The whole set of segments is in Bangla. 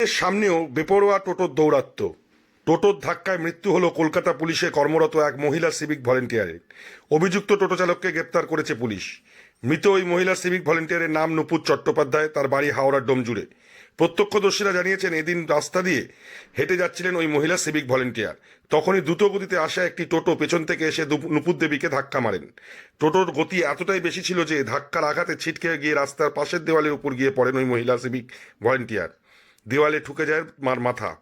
এর সামনেও বেপরোয়া টোটোর দৌরাত্ম টোটোর ধাক্কায় মৃত্যু হলো কলকাতা পুলিশে কর্মরত এক মহিলা সিভিক ভলেন্টিয়ারের অভিযুক্ত টোটো চালককে গ্রেপ্তার করেছে পুলিশ। মৃত ওই মহিলা সিভিক ভলেন্টিয়ারের নাম নুপুর চট্টোপাধ্যায়, তার বাড়ি হাওড়ার ডোমজুড়ে। প্রত্যক্ষদর্শীরা জানিয়েছেন, এদিন রাস্তা দিয়ে হেঁটে যাচ্ছিলেন ওই মহিলা সিভিক ভলেন্টিয়ার। তখনই দ্রুতগতিতে আসা একটি টোটো পেছন থেকে এসে নুপুর দেবীকে ধাক্কা মারেন। টোটোর গতি এতটাই বেশি ছিল যে ধাক্কার আঘাতে ছিটকে গিয়ে রাস্তার পাশের দেওয়ালের উপর গিয়ে পড়েন ওই মহিলা সিভিক ভলেন্টিয়ার। দেওয়ালে ঠুকে যায় মার মাথা।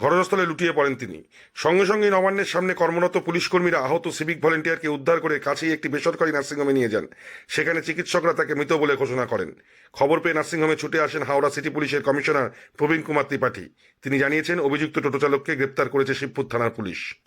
ঘটনাস্থলে লুটিয়ে পড়েন তিনি। সঙ্গে সঙ্গে নবান্নের সামনে কর্মরত পুলিশ কর্মীরা আহত সিভিক ভলেন্টিয়ারকে উদ্ধার করে কাছেই একটি বেসরকারি নার্সিংহোমে নিয়ে যান। সেখানে চিকিৎসকরা তাকে মৃত বলে ঘোষণা করেন। খবর পেয়ে নার্সিংহোমে ছুটে আসেন হাওড়া সিটি পুলিশের কমিশনার প্রবীণ কুমার ত্রিপাঠী। তিনি জানিয়েছেন, অভিযুক্ত টোটো চালককে গ্রেপ্তার করেছে শিবপুর থানার পুলিশ।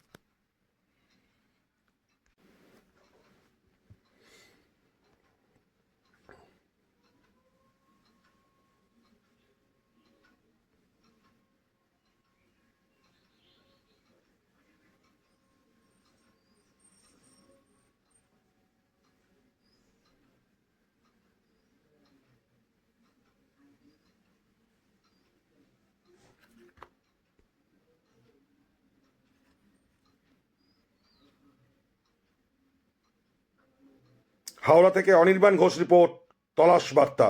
হাওড়া থেকে অনির্বাণ ঘোষ রিপোর্ট তলাশ বার্তা।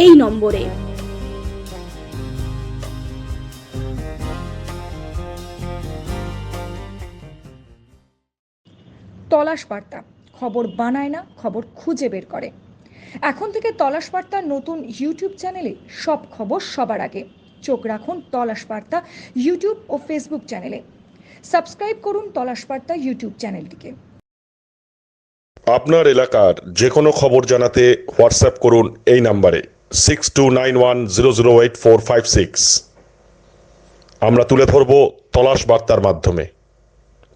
এই নম্বরে। তলাশ বার্তা খবর বানায় না খবর খুঁজে বের করে। এখন থেকে তলাশ বার্তার নতুন ইউটিউব চ্যানেলে সব খবর সবার আগে। চোখ রাখুন তলাশ বার্তা ইউটিউব ও ফেসবুক চ্যানেলে। সাবস্ক্রাইব করুন তলাশ বার্তা ইউটিউব চ্যানেলটিকে। আপনার এলাকার যে কোনো খবর জানাতে হোয়াটসঅ্যাপ করুন এই নাম্বারে। Six two nine one zero zero eight four five six আমরা তুলে ধরব তলাশ বার্তার মাধ্যমে।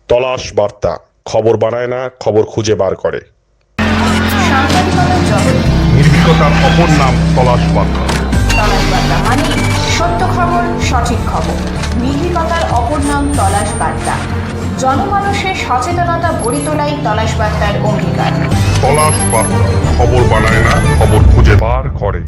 তলাশ বার্তা খবর বানায় না খবর খুঁজে বার করে। নির্ভীকতার অপর নাম তলাশ বার্তা। তলাশ বার্তা মানে সত্য খবর সঠিক খবর। নির্ভীকতার অপর নাম তলাশ বার্তা। জনমানুষের সচেতনতা গড়ে তোলাই তলাশ বার্তার অঙ্গীকার। তলাশ বার্তা খবর বানায় না খবর খুঁজে বার করে।